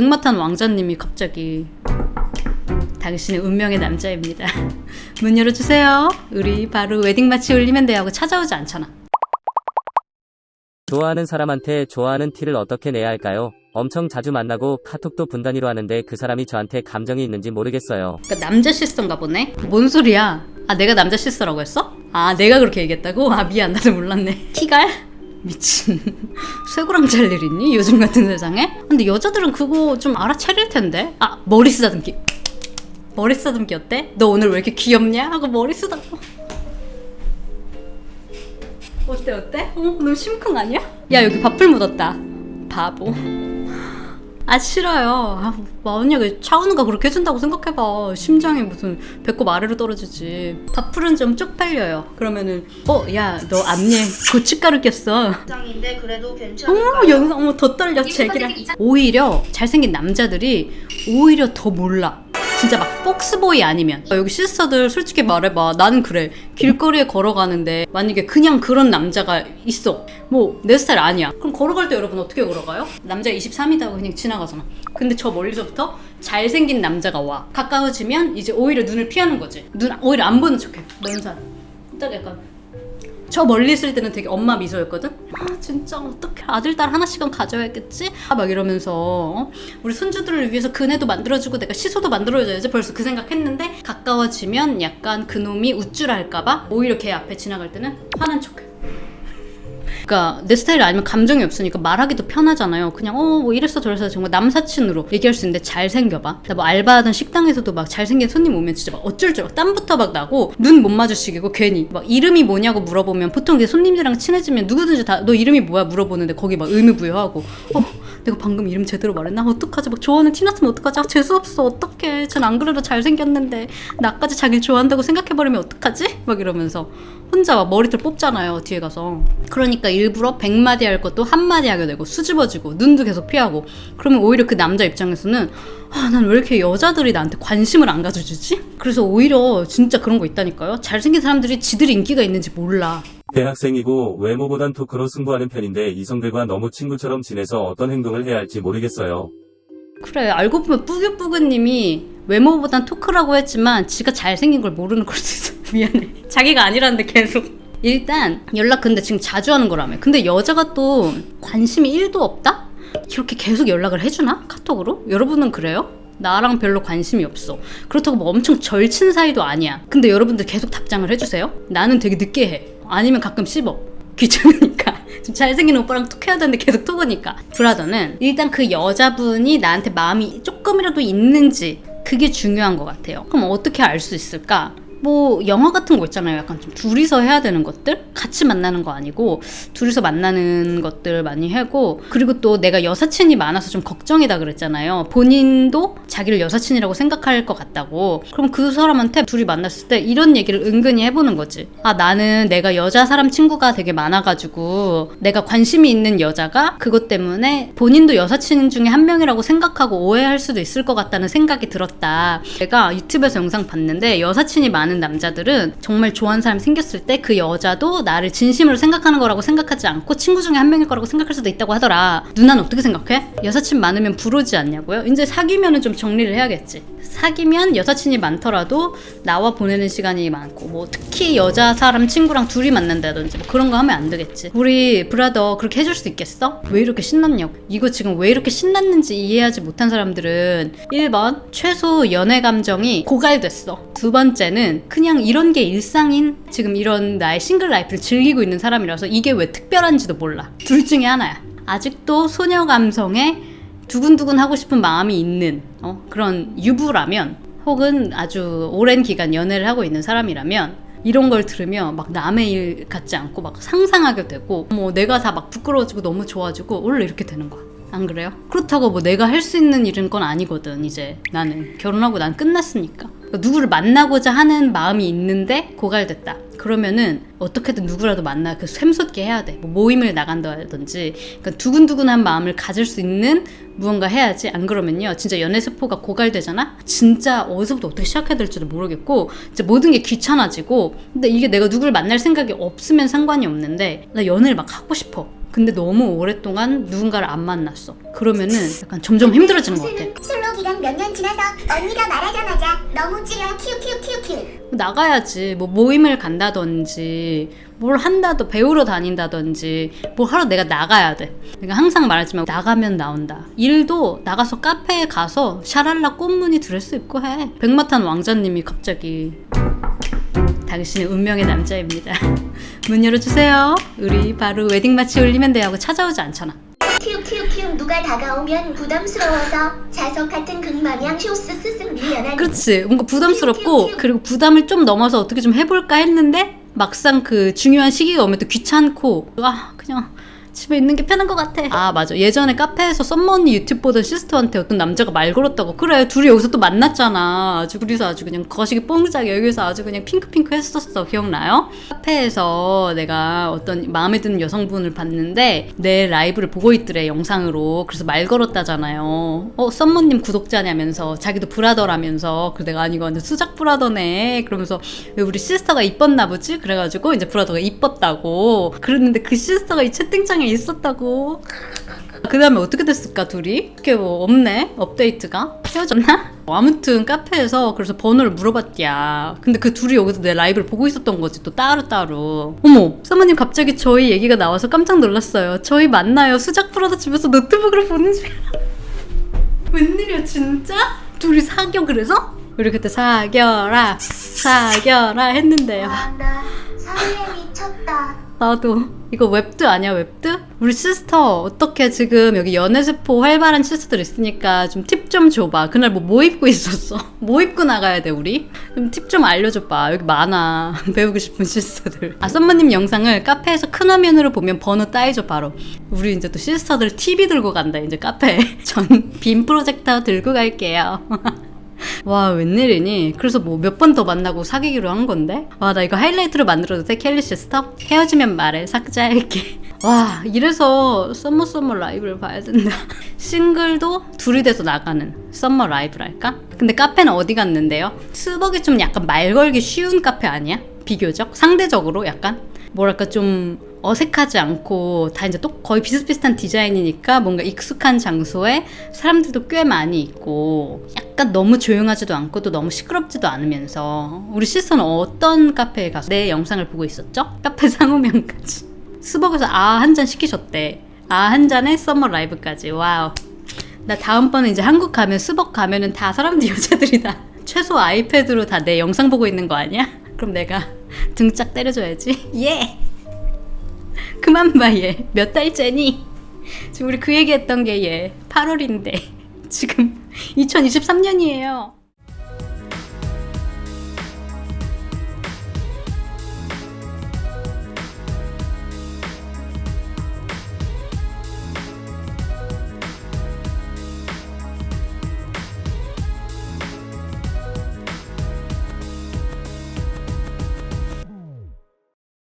백마탄 왕자님이 갑자기 당신은 운명의 남자입니다. 문 열어주세요. 우리 바로 웨딩 마치 올리면 돼 하고 찾아오지 않잖아. 좋아하는 사람한테 좋아하는 티를 어떻게 내야 할까요? 엄청 자주 만나고 카톡도 분단위로 하는데 그 사람이 저한테 감정이 있는지 모르겠어요. 그러니까 남자 시스터인가 보네. 뭔 소리야? 아 내가 남자 시스터라고 했어? 아 내가 그렇게 얘기했다고? 아 미안 나도 몰랐네. 티갈? 미친 쇠고랑 잘 일 있니? 요즘 같은 세상에? 근데 여자들은 그거 좀 알아차릴 텐데. 아 머리 쓰다듬기. 머리 쓰다듬기 어때? 너 오늘 왜 이렇게 귀엽냐? 하고 머리 쓰다듬. 어때 어때? 어 너무 심쿵 아니야? 야 여기 밥풀 묻었다. 바보. 아 싫어요. 아, 만약에 그 차은우가 그렇게 해준다고 생각해봐. 심장이 무슨 배꼽 아래로 떨어지지. 밥풀은 좀 쪽팔려요. 그러면은 어야너 앞니에 고춧가루 꼈어. 장인데 그래도 어머 괜찮을까요? 영상 어머 더 떨려 제기랑. 오히려 잘생긴 남자들이 오히려 더 몰라. 진짜 막 폭스보이 아니면. 어, 여기 시스터들 솔직히 말해봐. 나는 그래. 길거리에 걸어가는데 만약에 그냥 그런 남자가 있어. 뭐 내 스타일 아니야. 그럼 걸어갈 때 여러분 어떻게 걸어가요? 남자 23이다 고 그냥 지나가잖아. 근데 저 멀리서부터 잘생긴 남자가 와. 가까워지면 이제 오히려 눈을 피하는 거지. 눈 오히려 안 보는 척해. 먼산 딱 약간 저 멀리 있을 때는 되게 엄마 미소였거든? 아 진짜 어떡해 아들 딸 하나씩은 가져야겠지? 아, 막 이러면서 어? 우리 손주들을 위해서 그네도 만들어주고 내가 시소도 만들어줘야지 벌써 그 생각했는데 가까워지면 약간 그놈이 우쭐할까봐 오히려 걔 앞에 지나갈 때는 화난 척해 그러니까 내 스타일 아니면 감정이 없으니까 말하기도 편하잖아요. 그냥 어 뭐 이랬어 저랬어 정말 남사친으로 얘기할 수 있는데 잘 생겨봐. 나 뭐 알바하던 식당에서도 막 잘생긴 손님 오면 진짜 막 어쩔 줄 알고 땀부터 막 나고 눈 못 마주치겠고 괜히 막 이름이 뭐냐고 물어보면 보통 이제 손님들이랑 친해지면 누구든지 다 너 이름이 뭐야 물어보는데 거기 막 의미부여하고 어 내가 방금 이름 제대로 말했나? 어떡하지? 막 좋아하는 티 났으면 어떡하지? 아 재수 없어. 어떡해. 전 안 그래도 잘생겼는데 나까지 자기를 좋아한다고 생각해버리면 어떡하지? 막 이러면서 혼자 막 머리털 뽑잖아요 뒤에 가서. 그러니까 일부러 100마디 할 것도 한마디 하게 되고 수줍어지고 눈도 계속 피하고. 그러면 오히려 그 남자 입장에서는 아, 난 왜 이렇게 여자들이 나한테 관심을 안 가져주지? 그래서 오히려 진짜 그런 거 있다니까요. 잘생긴 사람들이 지들이 인기가 있는지 몰라 대학생이고 외모보단 토크로 승부하는 편인데 이성들과 너무 친구처럼 지내서 어떤 행동을 해야 할지 모르겠어요. 그래 알고 보면 뿌규뿌규님이 외모보단 토크라고 했지만 지가 잘생긴 걸 모르는 걸 수도 있어 미안해 자기가 아니라는데 계속 일단 연락 근데 지금 자주 하는 거라며 근데 여자가 또 관심이 1도 없다? 이렇게 계속 연락을 해주나? 카톡으로? 여러분은 그래요? 나랑 별로 관심이 없어 그렇다고 뭐 엄청 절친 사이도 아니야 근데 여러분들 계속 답장을 해주세요? 나는 되게 늦게 해 아니면 가끔 씹어. 귀찮으니까. 좀 잘생긴 오빠랑 톡 해야 되는데 계속 톡으니까. 브라더는 일단 그 여자분이 나한테 마음이 조금이라도 있는지 그게 중요한 것 같아요. 그럼 어떻게 알 수 있을까? 뭐 영화 같은 거 있잖아요. 약간 좀 둘이서 해야 되는 것들? 같이 만나는 거 아니고 둘이서 만나는 것들 많이 하고 그리고 또 내가 여사친이 많아서 좀 걱정이다 그랬잖아요. 본인도 자기를 여사친이라고 생각할 것 같다고. 그럼 그 사람한테 둘이 만났을 때 이런 얘기를 은근히 해보는 거지. 아 나는 내가 여자 사람 친구가 되게 많아가지고 내가 관심이 있는 여자가 그것 때문에 본인도 여사친 중에 한 명이라고 생각하고 오해할 수도 있을 것 같다는 생각이 들었다. 내가 유튜브에서 영상 봤는데 여사친이 많은 남자들은 정말 좋아하는 사람이 생겼을 때 그 여자도 나를 진심으로 생각하는 거라고 생각하지 않고 친구 중에 한 명일 거라고 생각할 수도 있다고 하더라 누나는 어떻게 생각해? 여사친 많으면 부르지 않냐고요? 이제 사귀면은 좀 정리를 해야겠지 사귀면 여사친이 많더라도 나와 보내는 시간이 많고 뭐 특히 여자 사람 친구랑 둘이 만난다든지 뭐 그런 거 하면 안 되겠지 우리 브라더 그렇게 해줄 수 있겠어? 왜 이렇게 신났냐고 이거 지금 왜 이렇게 신났는지 이해하지 못한 사람들은 1번 최소 연애 감정이 고갈됐어 두 번째는 그냥 이런 게 일상인 지금 이런 나의 싱글 라이프를 즐기고 있는 사람이라서 이게 왜 특별한지도 몰라 둘 중에 하나야 아직도 소녀 감성에 두근두근 하고 싶은 마음이 있는 어, 그런 유부라면 혹은 아주 오랜 기간 연애를 하고 있는 사람이라면 이런 걸 들으면 막 남의 일 같지 않고 막 상상하게 되고 뭐 내가 다 막 부끄러워지고 너무 좋아지고 원래 이렇게 되는 거야. 안 그래요? 그렇다고 뭐 내가 할 수 있는 일은 건 아니거든 이제 나는 결혼하고 난 끝났으니까 누구를 만나고자 하는 마음이 있는데 고갈됐다 그러면은 어떻게든 누구라도 만나 그 샘솟게 해야 돼. 뭐 모임을 나간다든지 그러니까 두근두근한 마음을 가질 수 있는 무언가 해야지. 안 그러면요, 진짜 연애 세포가 고갈되잖아. 진짜 어디서부터 어떻게 시작해야 될지도 모르겠고, 진짜 모든 게 귀찮아지고. 근데 이게 내가 누구를 만날 생각이 없으면 상관이 없는데 나 연애를 막 하고 싶어. 근데 너무 오랫동안 누군가를 안 만났어. 그러면은 약간 점점 힘들어지는 것 같아. 솔로 기간 몇 년 지나서 언니가 말하자마자 너무 찌려 키우키우키우키우 나가야지. 뭐 모임을 간다든지, 뭘 한다도 배우러 다닌다든지, 뭘 하러 내가 나가야 돼. 그러니까 항상 말하지만 나가면 나온다. 일도 나가서 카페에 가서 샤랄라 꽃무늬 드레스 입고 해. 백마탄 왕자님이 갑자기 당신은 운명의 남자입니다. 문 열어주세요. 우리 바로 웨딩 마치 올리면 돼 하고 찾아오지 않잖아. 키우키우키우 누가 다가오면 부담스러워서 자석 같은 극마냥 쇼스 스승 밀려나는 그렇지. 뭔가 부담스럽고 그리고 부담을 좀 넘어서 어떻게 좀 해볼까 했는데 막상 그 중요한 시기가 오면 또 귀찮고 아 그냥 집에 있는 게 편한 것 같아. 아 맞아. 예전에 카페에서 썸머 언니 유튜브 보던 시스터한테 어떤 남자가 말 걸었다고. 그래 둘이 여기서 또 만났잖아. 아주 둘이서 아주 그냥 거시기 뽕짝 여기서 아주 그냥 핑크핑크 했었어. 기억나요? 카페에서 내가 어떤 마음에 드는 여성분을 봤는데 내 라이브를 보고 있더래 영상으로. 그래서 말 걸었다잖아요. 어 썸머님 구독자냐면서 자기도 브라더라면서 그 내가 아니 이거 수작 브라더네. 그러면서 왜 우리 시스터가 이뻤나 보지? 그래가지고 이제 브라더가 이뻤다고. 그랬는데 그 시스터가 이 채팅창 에 있었다고. 그 다음에 어떻게 됐을까 둘이? 어떻게 뭐 없네 업데이트가 헤어졌나? 뭐 아무튼 카페에서 그래서 번호를 물어봤디야 근데 그 둘이 여기서 내 라이브를 보고 있었던 거지 또 따로따로 어머 사모님 갑자기 저희 얘기가 나와서 깜짝 놀랐어요 저희 만나요 수작 브라더 집에서 노트북으로 보는 중 웬일이야 진짜? 둘이 사겨 그래서? 우리 그때 사겨라 사겨라 했는데요 아 나 사회에 미쳤다 나도. 이거 웹드 아니야 웹드? 우리 시스터 어떻게 지금 여기 연애세포 활발한 시스터들 있으니까 좀 팁 좀 줘봐. 그날 뭐 뭐 입고 있었어? 뭐 입고 나가야 돼 우리? 좀 팁 좀 알려줘봐. 여기 많아. 배우고 싶은 시스터들. 아 썸머님 영상을 카페에서 큰 화면으로 보면 번호 따이죠 바로. 우리 이제 또 시스터들 TV 들고 간다 이제 카페에 전빔 프로젝터 들고 갈게요 와 웬일이니? 그래서 뭐 몇 번 더 만나고 사귀기로 한 건데? 와 나 이거 하이라이트로 만들어도 돼? 켈리 시스터? 헤어지면 말해 삭제할게 와 이래서 썸머 썸머 라이브를 봐야 된다 싱글도 둘이 돼서 나가는 썸머 라이브랄까? 근데 카페는 어디 갔는데요? 스벅이 좀 약간 말 걸기 쉬운 카페 아니야? 비교적? 상대적으로 약간? 뭐랄까 좀 어색하지 않고 다 이제 또 거의 비슷비슷한 디자인이니까 뭔가 익숙한 장소에 사람들도 꽤 많이 있고 약간 너무 조용하지도 않고 또 너무 시끄럽지도 않으면서 우리 시스터는 어떤 카페에 가서 내 영상을 보고 있었죠? 카페 상호명까지. 스벅에서 아 한 잔 시키셨대. 아 한 잔에 썸머 라이브까지. 와우. 나 다음번에 이제 한국 가면 스벅 가면은 다 사람들 여자들이 다 최소 아이패드로 다 내 영상 보고 있는 거 아니야? 그럼 내가 등짝 때려줘야지. 예 그만 봐, 얘. 몇 달째니? 지금 우리 그 얘기 했던 게 얘. 8월인데. 지금 2023년이에요.